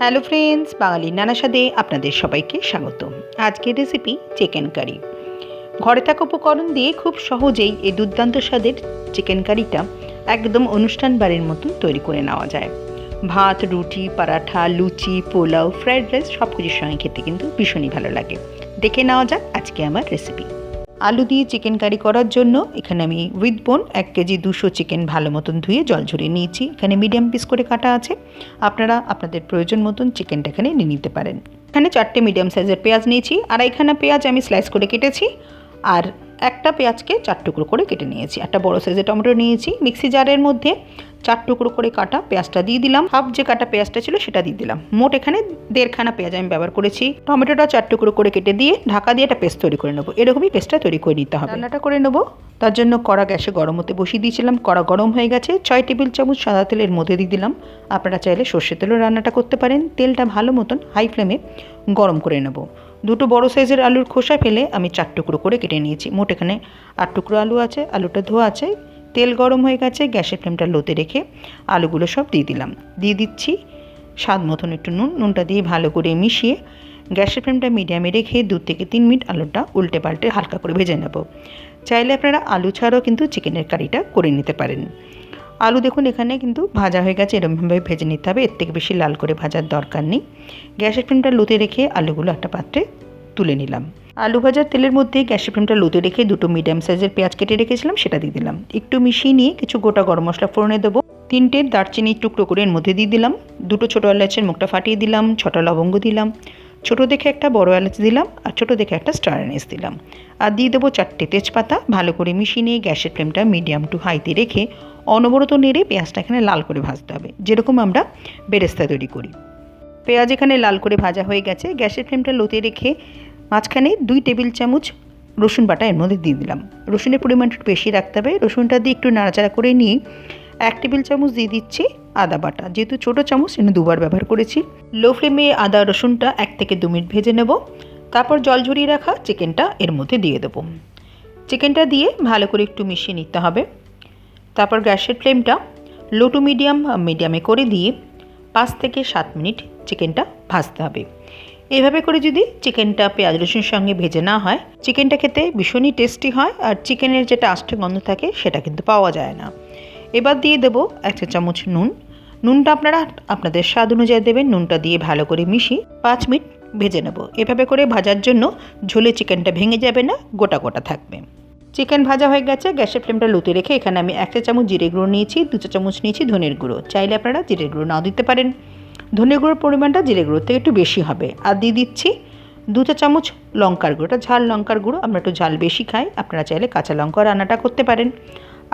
Hello friends, বাঙালির নানা স্বাদে আপনাদের সবাইকে স্বাগত আজকের রেসিপি চিকেন কারি ঘরে থাকা উপকরণ দিয়ে খুব সহজেই এই দুর্দান্ত স্বাদের চিকেন কারিটা একদম অনুষ্ঠান বাড়ির মতন তৈরি করে নেওয়া যায়। ভাত, রুটি, পরাঠা, লুচি, পোলাও, ফ্রায়েড রাইস সব কিছুর সঙ্গে খেতে কিন্তু ভীষণই ভালো লাগে। দেখে নেওয়া যাক আজকে আমার রেসিপি আলু দিয়ে চিকেন কারি করার জন্য এখানে আমি উইথ বোন এক কেজি দুশো চিকেন ভালো মতন ধুয়ে জল ঝরিয়ে নিয়েছি। এখানে মিডিয়াম পিস করে কাটা আছে। আপনারা আপনাদের প্রয়োজন মতন চিকেনটা এখানে নিয়ে নিতে পারেন। এখানে চারটে মিডিয়াম সাইজের পেঁয়াজ নিয়েছি। আড়াইখানা পেঁয়াজ আমি স্লাইস করে কেটেছি। আর একটা পেঁয়াজকে চার টুকরো করে কেটে নিয়েছি। একটা বড় সাইজের টমেটো নিয়েছি। মিক্সি জারের মধ্যে চার টুকরো করে কাটা পেঁয়াজটা দিয়ে দিলাম। হাফ যে কাটা পেঁয়াজটা ছিল সেটা দিয়ে দিলাম। মোট এখানে দেড়খানা পেঁয়াজ আমি ব্যবহার করেছি। টমেটোটা চার টুকরো করে কেটে দিয়ে ঢাকা দিয়ে একটা পেস্ট তৈরি করে নেব। এরকমই পেস্টটা তৈরি করে নিতে হবে। রান্নাটা করে নেব। তার জন্য কড়া গ্যাসে গরম হতে বসিয়ে দিয়েছিলাম। কড়া গরম হয়ে গেছে। ছয় টেবিল চামচ সাদা তেলের মধ্যে দিয়ে দিলাম। আপনারা চাইলে সর্ষে তেলও রান্নাটা করতে পারেন। তেলটা ভালো মতন হাই ফ্লেমে গরম করে নেব। দুটো বড় সাইজের আলুর খোসা ফেলে আমি চার টুকরো করে কেটে নিয়েছি। মোট এখানে আট টুকরো আলু আছে, আলুটা ধোয়া আছে, তেল গরম হয়ে গেছে, গ্যাসের ফ্লেমটা লোতে রেখে আলুগুলো সব দিয়ে দিলাম। দিয়ে দিচ্ছি স্বাদ মতন একটু নুন, নুনটা দিয়ে ভালো করে মিশিয়ে গ্যাসের ফ্লেমটা মিডিয়ামে রেখে দু থেকে তিন মিনিট আলুটা উল্টে পাল্টে হালকা করে ভেজে নেব। চাইলে আপনারা আলু ছাড়াও কিন্তু চিকেনের কারিটা করে নিতে পারেন। আলু দেখুন, এখানে কিন্তু ভাজা হয়ে গেছে এরকমভাবে ভেজে নিতে হবে। এর থেকে বেশি লাল করে ভাজার দরকার নেই। গ্যাসের ফ্লেমটা লোতে রেখে আলুগুলো একটা পাত্রে তুলে নিলাম। আলু ভাজার তেলের মধ্যে গ্যাসের ফ্লেমটা লোতে রেখে দুটো মিডিয়াম সাইজের পেঁয়াজ কেটে রেখেছিলাম, সেটা দিয়ে দিলাম। একটু মিশিয়ে নিয়ে কিছু গোটা গরম মশলা ফোড়নে দেবো। তিনটে দারচিনি টুকরো করে এর মধ্যে দিয়ে দিলাম। দুটো ছোটো এলাচের মুখটা ফাটিয়ে দিলাম, ছটা লবঙ্গ দিলাম। ছোটো দেখে একটা বড় এলাচ দিলাম আর ছোটো দেখে একটা স্টার এনিস দিলাম। আর দিয়ে দেবো চারটে তেজপাতা। ভালো করে মিশিয়ে নিয়ে গ্যাসের ফ্লেমটা মিডিয়াম টু হাইতে রেখে অনবরত নেড়ে পেঁয়াজটা এখানে লাল করে ভাজতে হবে। যেরকম আমরা বেরেস্তা তৈরি করি। পেঁয়াজ এখানে লাল করে ভাজা হয়ে গেছে। গ্যাসের ফ্লেমটা লোতে রেখে মাঝখানে দুই টেবিল চামচ রসুন বাটা এর মধ্যে দিয়ে দিলাম। রসুনের পরিমাণটা একটু বেশি রাখতে হবে। রসুনটা দিয়ে একটু নাড়াচাড়া করে নিয়ে এক টেবিল চামচ দিয়ে দিচ্ছি আদা বাটা। যেহেতু ছোটো চামচ এনে দুবার ব্যবহার করেছি। লো ফ্লেমে আদা রসুনটা এক থেকে দু মিনিট ভেজে নেব। তারপর জল ঝরিয়ে রাখা চিকেনটা এর মধ্যে দিয়ে দেবো। চিকেনটা দিয়ে ভালো করে একটু মিশিয়ে নিতে হবে। তারপর গ্যাসের ফ্লেমটা লো টু মিডিয়াম মিডিয়ামে করে দিয়ে পাঁচ থেকে সাত মিনিট চিকেনটা ভাজতে হবে। এভাবে করে যদি চিকেনটা পেঁয়াজ রসুন সঙ্গে ভেজে না হয়, চিকেনটা খেতে ভীষণই টেস্টি হয় আর চিকেনের যেটা আষ্টে গন্ধ থাকে সেটা কিন্তু পাওয়া যায় না। এবার দিয়ে দেবো এক চা চামচ নুন। নুনটা আপনারা আপনাদের স্বাদ অনুযায়ী দেবেন, নুনটা দিয়ে ভালো করে মিশিয়ে পাঁচ মিনিট ভেজে নেব। এভাবে করে ভাজার জন্য ঝোলে চিকেনটা ভেঙে যাবে না, গোটা গোটা থাকবে। চিকেন ভাজা হয়ে গেছে, গ্যাসের ফ্লেমটা লুতে রেখে এখানে আমি এক চা চামচ জিরে গুঁড়ো নিয়েছি, দু চা চামচ নিয়েছি ধনের গুঁড়ো। চাইলে আপনারা জিরে গুঁড়ো নাও দিতে পারেন। ধনে গুঁড়োর পরিমাণটা জিরে গুঁড়োর থেকে একটু বেশি হবে। আর দিয়ে দিচ্ছি দু চা চামচ লঙ্কার গুঁড়োটা ঝাল লঙ্কার গুঁড়ো, আমরা একটু ঝাল বেশি খাই, আপনারা চাইলে কাঁচা লঙ্কা রান্নাটা করতে পারেন।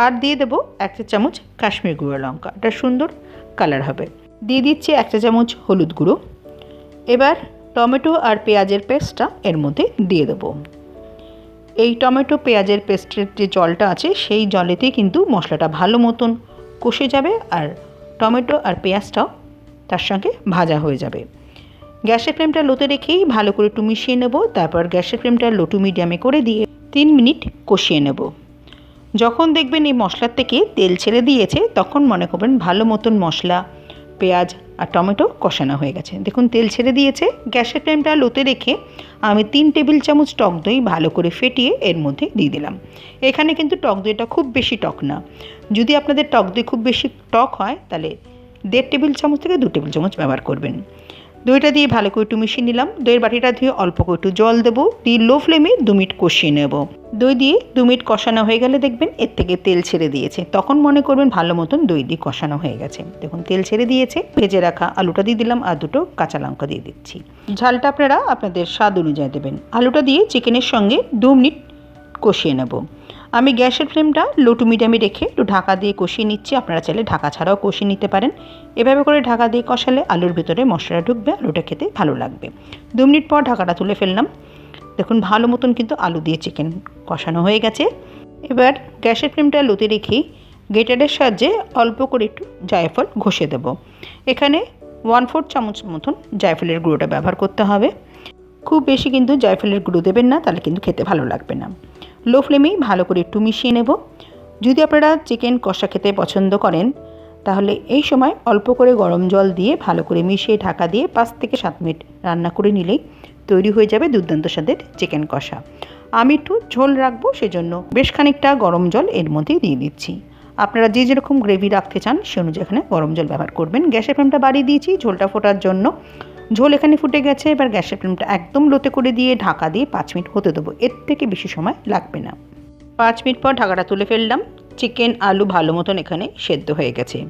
আর দিয়ে দেবো এক চা চামচ কাশ্মীর গুঁড়ো লঙ্কা। এটা সুন্দর কালার হবে। দিয়ে দিচ্ছি এক চা চামচ হলুদ গুঁড়ো। এবার টমেটো আর পেঁয়াজের পেস্টটা এর মধ্যে দিয়ে দেবো। এই টমেটো পেঁয়াজের পেস্টের যে জলটা আছে, সেই জলেতেই কিন্তু মশলাটা ভালো মতন কষে যাবে আর টমেটো আর পেঁয়াজটাও তার সঙ্গে ভাজা হয়ে যাবে। গ্যাসের ফ্লেমটা লোতে রেখেই ভালো করে একটু মিশিয়ে নেব, তারপর গ্যাসের ফ্লেমটা লো টু মিডিয়ামে করে দিয়ে তিন মিনিট কষিয়ে নেব। যখন দেখবেন এই মশলার থেকে তেল ছেড়ে দিয়েছে, তখন মনে করবেন ভালো মতন মশলা পেঁয়াজ আর টমেটো কষানো হয়ে গেছে। দেখুন, তেল ছেড়ে দিয়েছে। গ্যাসের ফ্লেমটা লোতে রেখে আমি তিন টেবিল চামচ টক দই ভালো করে ফেটিয়ে এর মধ্যে দিয়ে দিলাম। এখানে কিন্তু টক দইটা খুব বেশি টক না। যদি আপনাদের টক দই খুব বেশি টক হয়, তাহলে দেড় টেবিল চামচ থেকে দু টেবিল চামচ ব্যবহার করবেন। দইটা দিয়ে ভালো করে একটু মিশিয়ে নিলাম। দইয়ের বাটিটা ধুয়ে অল্প করে একটু জল দেবো। দিয়ে লো ফ্লেমে দু মিনিট কষিয়ে নেব। দই দিয়ে দু মিনিট কষানো হয়ে গেলে দেখবেন এর থেকে তেল ছেড়ে দিয়েছে। তখন মনে করবেন ভালো মতন দই দিয়ে কষানো হয়ে গেছে। দেখুন, তেল ছেড়ে দিয়েছে। ভেজে রাখা আলুটা দিয়ে দিলাম আর দুটো কাঁচা লঙ্কা দিয়ে দিচ্ছি। ঝালটা আপনারা আপনাদের স্বাদ অনুযায়ী দেবেন। আলুটা দিয়ে চিকেনের সঙ্গে দু মিনিট কষিয়ে নেব। আমি গ্যাসের ফ্লেমটা লো টু মিডিয়ামে রেখে একটু ঢাকা দিয়ে কষিয়ে নিচ্ছি। আপনারা চাইলে ঢাকা ছাড়াও কষিয়ে নিতে পারেন। এভাবে করে ঢাকা দিয়ে কষালে আলুর ভিতরে মশলাটা ঢুকবে, আলুটা খেতে ভালো লাগবে। দু মিনিট পর ঢাকাটা তুলে ফেললাম। দেখুন, ভালো মতন কিন্তু আলু দিয়ে চিকেন কষানো হয়ে গেছে। এবার গ্যাসের ফ্লেমটা লোতে রেখেই গেটারের সাহায্যে অল্প করে একটু জায়ফল ঘষে দেব। এখানে ওয়ান ফোর চামচ মতন জায়ফলের গুঁড়োটা ব্যবহার করতে হবে। খুব বেশি কিন্তু জায়ফলের গুঁড়ো দেবেন না, তাহলে কিন্তু খেতে ভালো লাগবে না। লো ফ্লেমেই ভালো করে একটু মিশিয়ে নেব। যদি আপনারা চিকেন কষা খেতে পছন্দ করেন, তাহলে এই সময় অল্প করে গরম জল দিয়ে ভালো করে মিশিয়ে ঢাকা দিয়ে পাঁচ থেকে সাত মিনিট রান্না করে নিলেই তৈরি হয়ে যাবে দুর্দান্ত স্বাদের চিকেন কষা। আমি একটু ঝোল রাখব, সেজন্য বেশ খানিকটা গরম জল এর মধ্যেই দিয়ে দিচ্ছি। আপনারা যে যেরকম গ্রেভি রাখতে চান, সে অনুযায়ী এখানে গরম জল ব্যবহার করবেন। গ্যাসের ফ্লেমটা বাড়িয়ে দিয়েছি ঝোলটা ফোটার জন্য। ঝোল এখানে ফুটে গেছে, এবার গ্যাসের ফ্লেমটা একদম লোতে করে দিয়ে ঢাকা দিয়ে পাঁচ মিনিট হতে দেবো। এর থেকে বেশি সময় লাগবে না। পাঁচ মিনিট পর ঢাকাটা তুলে ফেললাম। চিকেন, আলু ভালো মতন এখানে সেদ্ধ হয়ে গেছে।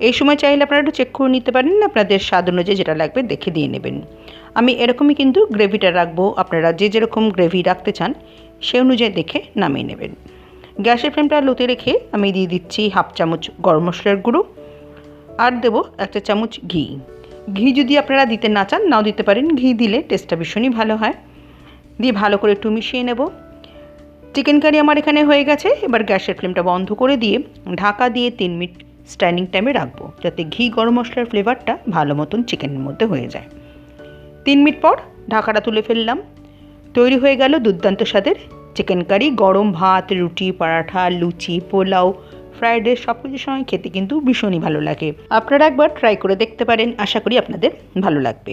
এই সময় চাইলে আপনারা একটু চেক করে নিতে পারেন, আপনাদের স্বাদ অনুযায়ী যেটা লাগবে দেখে দিয়ে নেবেন। আমি এরকমই কিন্তু গ্রেভিটা রাখব, আপনারা যে যেরকম গ্রেভি রাখতে চান, সে অনুযায়ী দেখে নামিয়ে নেবেন। গ্যাসের ফ্লেমটা লোতে রেখে আমি দিয়ে দিচ্ছি হাফ চামচ গরম মশলার গুঁড়ো, আর দেবো একটা চামচ ঘি। ঘি যদি আপনারা দিতে না চান, নাও দিতে পারেন। ঘি দিলে টেস্টটা ভীষণই ভালো হয়। দিয়ে ভালো করে একটু মিশিয়ে নেব। চিকেন কারি আমার এখানে হয়ে গেছে। এবার গ্যাসের ফ্লেমটা বন্ধ করে দিয়ে ঢাকা দিয়ে তিন মিনিট স্ট্যান্ডিং টাইমে রাখব, যাতে ঘি, গরম মশলার ফ্লেভারটা ভালো মতন চিকেনের মধ্যে হয়ে যায়। তিন মিনিট পর ঢাকাটা তুলে ফেললাম। তৈরি হয়ে গেল দুর্দান্ত স্বাদের চিকেন কারি গরম ভাত, রুটি, পরাঠা, লুচি, পোলাও ফ্রাইড রাইস সব কিছুর সময় খেতে কিন্তু ভীষণই ভালো লাগে। আপনারা একবার ট্রাই করে দেখতে পারেন, আশা করি আপনাদের ভালো লাগবে।